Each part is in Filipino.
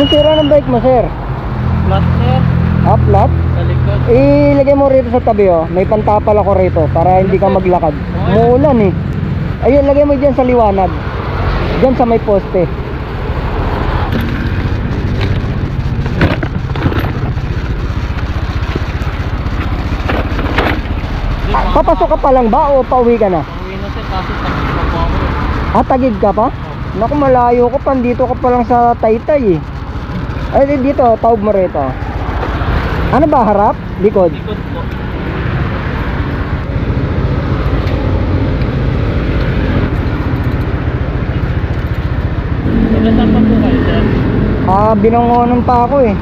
Anong tira ng bike mo, sir? Flat sir, Ah, flat? sa likod. Ilagay mo rito sa tabi, oh. May pantapal ako rito para hindi ka maglakad. Muulan, eh. Ayun, lagay mo dyan sa liwanag. Dyan sa may poste. Papasok ka pa lang ba o pauwi ka na? Uwi na sir, kaso takot pa po ako. eh. Ah, tagig ka pa? Naku, malayo ko pa. Dito ka pa lang sa Taytay eh. Ay, di- dito, taob mo rito. Ano ba, harap? Likod? Likod po. Taga saan pa po kayo sir? Ah, binangonan pa ako eh.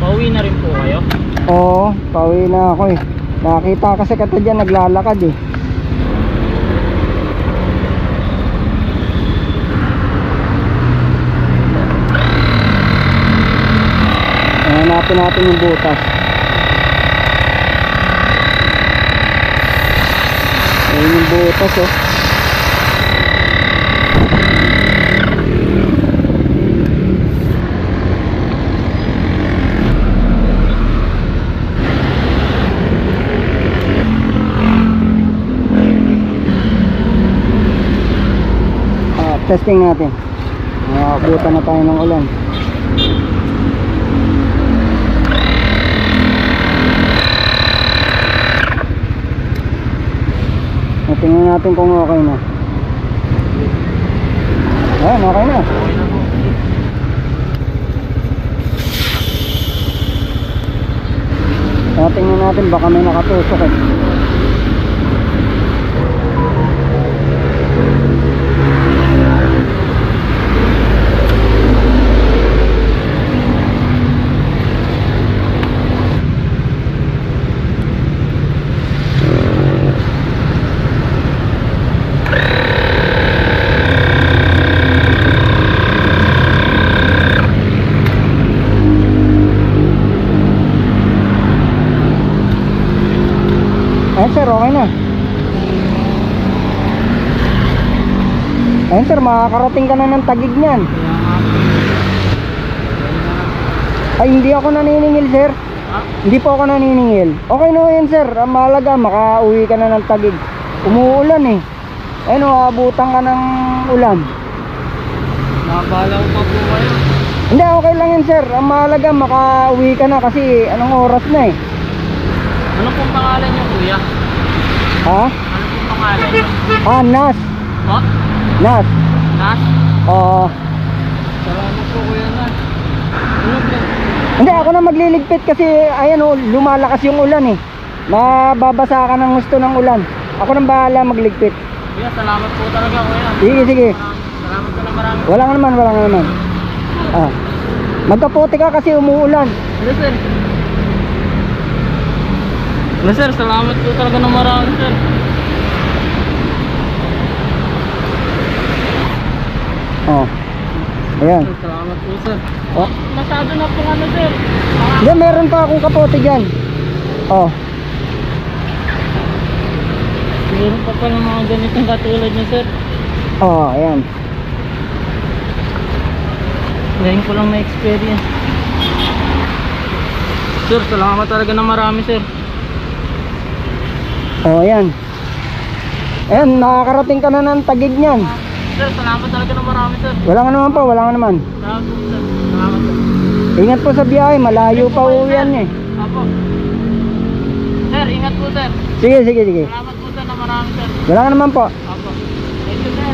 Pauwi na rin po kayo? Oo, pauwi na ako eh. Nakita kasi kata dyan naglalakad eh. Hanapin natin yung butas. Ayun yung butas oh. Ah, testing natin. Nakabutan na tayo ng ulan. Tingnan natin kung okay na. Ayan, okay na. Tingnan natin baka may nakatusok eh. Ayan sir, okay na. Ayan sir, makakarating ka na ng tagig niyan. Ay, hindi ako naniningil sir. Ah, Hindi po ako naniningil. Okay na yan sir, ang mahalaga, makauwi ka na ng tagig. Umuulan eh. Ayun, abutan ka ng ulan. nabalaw pa po kayo. Hindi, okay lang yan sir. Ang mahalaga, makauwi ka na kasi anong oras na eh. Ano pong pangalan niyo kuya? Ha? Ano pong pangalan? Ah, Nas. Po? Nas. Nas? Oo. Salamat po kuya Nas. Po? Hindi, ako na magliligpit kasi ayan oh, lumalakas yung ulan eh. Mababasa ka ng gusto ng ulan. Ako nang bahala magligpit. Kuya, salamat po talaga kuya. Sige, sige. Salamat po na marami. Wala nga naman, wala nga naman. Ah. Magkapote ka kasi umuulan. Hello Hello sir, salamat po talaga ng marami sir. Oh. Ayan. Sir, Salamat po sir. Oh. Masyado na po ano sir. Hindi, meron pa akong kapote dyan. Oh. meron pa pala mga ganitong katulad niyo sir. Oh, ayan. Ngayon ko lang na-experience. Sir, salamat talaga ng marami sir. Oh, ayan. Ayan, nakakarating ka na ng tagig niyan. Sir, salamat talaga ng marami sir. Wala nga naman po, wala nga naman. Salamat po sir. Salamat sir. Ingat po sa biyahe, malayo pa uwi yan eh. Apo. Sir, ingat po sir. Sige, sige, sige. Salamat po sir ng marami sir. Wala nga naman po. Apo. Thank you sir.